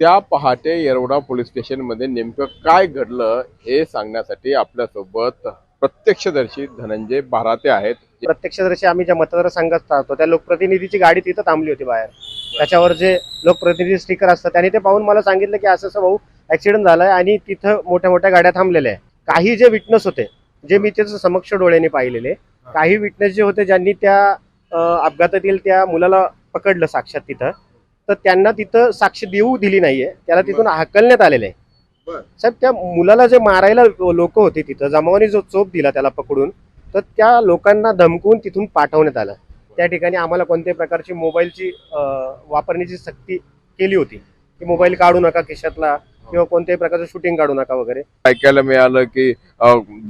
त्या पहाटे येरवडा पोलीस स्टेशनमध्ये नेमकं काय घडलं हे सांगण्यासाठी आपल्यासोबत प्रत्यक्षदर्शी धनंजय बाराते आहेत. प्रत्यक्षदर्शी आम्ही ज्या मतदारसंघात राहतो त्या लोकप्रतिनिधीची गाडी तिथं थांबली होती बाहेर. त्याच्यावर जे लोकप्रतिनिधी स्टिकर असतात त्यांनी ते पाहून मला सांगितलं की असं असं भाऊ ऍक्सिडेंट झालाय आणि तिथं मोठ्या मोठ्या गाड्या थांबलेल्या आहे काही जे विटनेस होते जे मी त्याचं समक्ष डोळ्याने पाहिलेले काही विटनेस जे होते ज्यांनी त्या अपघातातील त्या मुलाला पकडलं साक्षात तिथं तर त्यांना तिथं साक्ष देऊ दिली नाहीये. त्याला तिथून हाकलण्यात आलेलं आहे. साहेब त्या मुलाला जे मारायला लोक होते तिथं जमावाने जो चोप दिला त्याला पकडून तर त्या लोकांना धमकवून तिथून पाठवण्यात आलं. त्या ठिकाणी आम्हाला कोणत्याही प्रकारची मोबाईलची वापरण्याची सक्ती केली होती. की मोबाईल काढू नका खिशातला किंवा कोणत्याही प्रकारचं शूटिंग काढू नका वगैरे. ऐकायला मिळालं की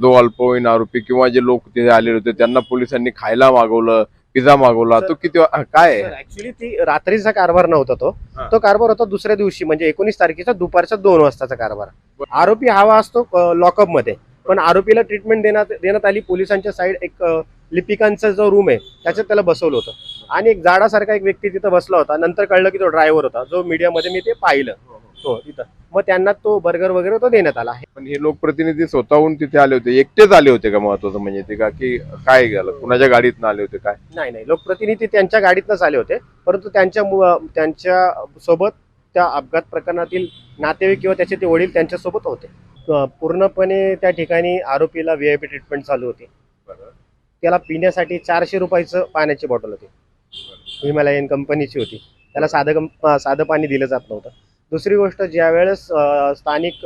जो अल्पवयीन आरोपी किंवा जे लोक तिथे आलेले होते त्यांना पोलिसांनी खायला मागवलं. पिझ्झा मागवला तो किती वा- काय आहे? ऍक्च्युली ती रात्रीचा कारभार नव्हता तो. हा. तो कारभार होता दुसऱ्या दिवशी म्हणजे एकोणीस तारखेचा दुपारच्या दोन वाजताचा कारभार. आरोपी हवा असतो लॉकअपमध्ये पण आरोपीला ट्रीटमेंट देण्यात देण्यात आली पोलिसांच्या साईड एक अ, लिपिकांचा जो रूम आहे त्याच्यात त्याला बसवलं होतं. आणि एक जाडासारखा एक व्यक्ती तिथं बसला होता. नंतर कळलं की तो ड्रायव्हर होता. जो मीडियामध्ये मी ते पाहिलं. हो तिथं. मग त्यांना तो बर्गर वगैरे तो देण्यात आला पण हे लोकप्रतिनिधी स्वतःहून तिथे आले होते एकटेच आले होते का महत्वाचं म्हणजे ते का की काय गेलं? कुणाच्या गाडीतनं आले होते काय? नाही नाही लोकप्रतिनिधी त्यांच्या गाडीतनंच आले होते परंतु त्यांच्या मु- त्यांच्यासोबत त्या अपघात प्रकरणातील नातेवाईक किंवा त्याचे ते वडील त्यांच्यासोबत होते. अं, पूर्णपणे त्या ठिकाणी आरोपीला व्हीआयपी ट्रीटमेंट चालू होती. त्याला पिण्यासाठी चारशे रुपयाचं पाण्याची बॉटल होती. हिमालयन कंपनीची होती. त्याला साधं कं अं, साधं पाणी दिलं जात नव्हतं. दुसरी गोष्ट ज्यावेळेस स्थानिक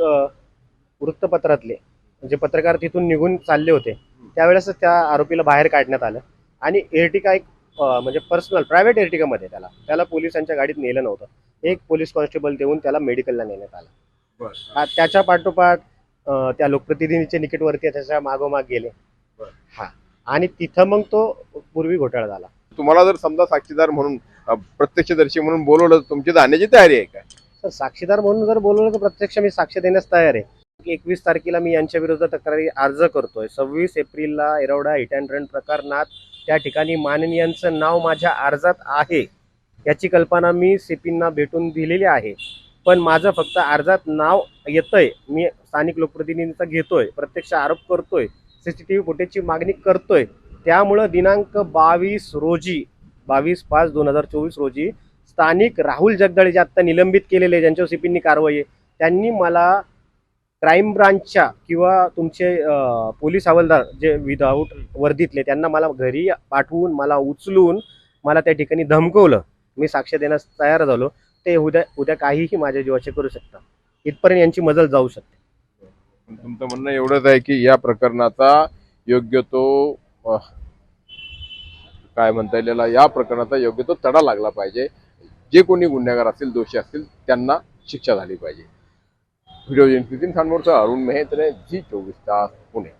वृत्तपत्रातले जे पत्रकार तिथून निघून चालले होते त्यावेळेस त्या आरोपीला बाहेर काढण्यात आलं. आणि एर्टिका एक म्हणजे पर्सनल प्रायव्हेट एर्टिकामध्ये त्याला त्याला पोलिसांच्या गाडीत नेलं नव्हतं. एक पोलीस कॉन्स्टेबल देऊन त्याला मेडिकलला नेण्यात आलं. त्याच्या पाठोपाठ त्या लोकप्रतिनिधीचे निकटवर्ती त्याच्या मागोमाग गेले. हा आणि तिथं मग तो पूर्वी घोटाळा झाला. तुम्हाला जर समजा साक्षीदार म्हणून प्रत्यक्षदर्शी म्हणून बोलवलं तुमची जाण्याची तयारी आहे काय तर साक्षीदार म्हणून जर बोलवलं तर प्रत्यक्ष मी साक्ष देण्यास तयार आहे. एकवीस तारखेला मी यांच्या विरुद्ध तक्रारी अर्ज करतोय. सव्वीस एप्रिलला एरवडा हिट अँड रन प्रकरणात त्या ठिकाणी माननीयांचं नाव माझ्या अर्जात आहे याची कल्पना मी सीपींना भेटून दिलेली आहे. पण माझं फक्त अर्जात नाव येतंय. मी स्थानिक लोकप्रतिनिधींचा घेतोय. प्रत्यक्ष आरोप करतोय. व्ही फुटेजची मागणी करतोय. त्यामुळं दिनांक बावीस रोजी बावीस पाच दोन हजार चोवीस रोजी स्थानिक राहुल जगदाळे जे आत्ता निलंबित केलेले ज्यांच्यावर सीपींनी कारवाई आहे त्यांनी मला क्राईम ब्रांचच्या किंवा तुमचे पोलीस हवालदार जे विदाऊट वर्दीतले त्यांना मला घरी पाठवून मला उचलून मला त्या ठिकाणी धमकवलं. मी साक्ष देण्यास तयार झालो. ते उद्या उद्या काहीही माझ्या जीवाचे करू शकतात. इथपर्यंत यांची मजल जाऊ शकते. तुमचं म्हणणं एवढंच आहे की या प्रकरणाचा योग्य तो काय म्हणता येईल या प्रकरणाचा योग्य तो तडा लागला पाहिजे. जे कोणी गुन्हेगार असतील दोषी असतील त्यांना शिक्षा झाली पाहिजे. व्हिडिओ नितीन खानमोरचा अरुण मेहत्रे झी चोवीस तास पुणे.